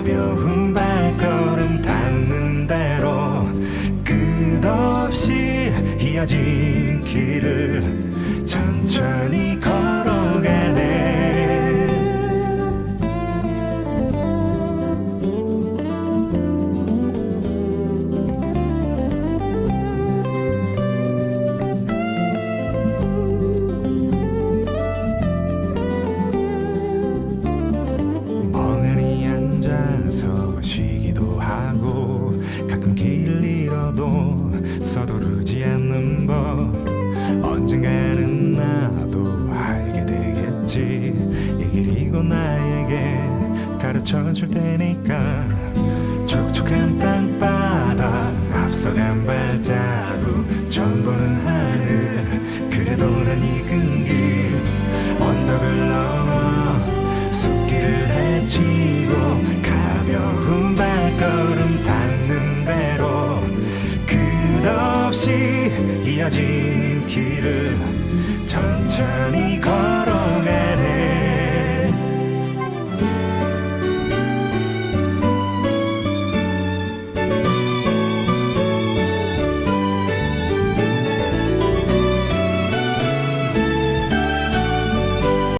가벼운 발걸음 닿는 대로 끝없이 이어진 길을 서두르지 않는 법. 언젠가는 나도 알게 되겠지. 이 길이 곧 나에게 가르쳐 줄 테니까. 촉촉한 땅바닥 앞서간 발자국 보는 없이 이어진 길을 천천히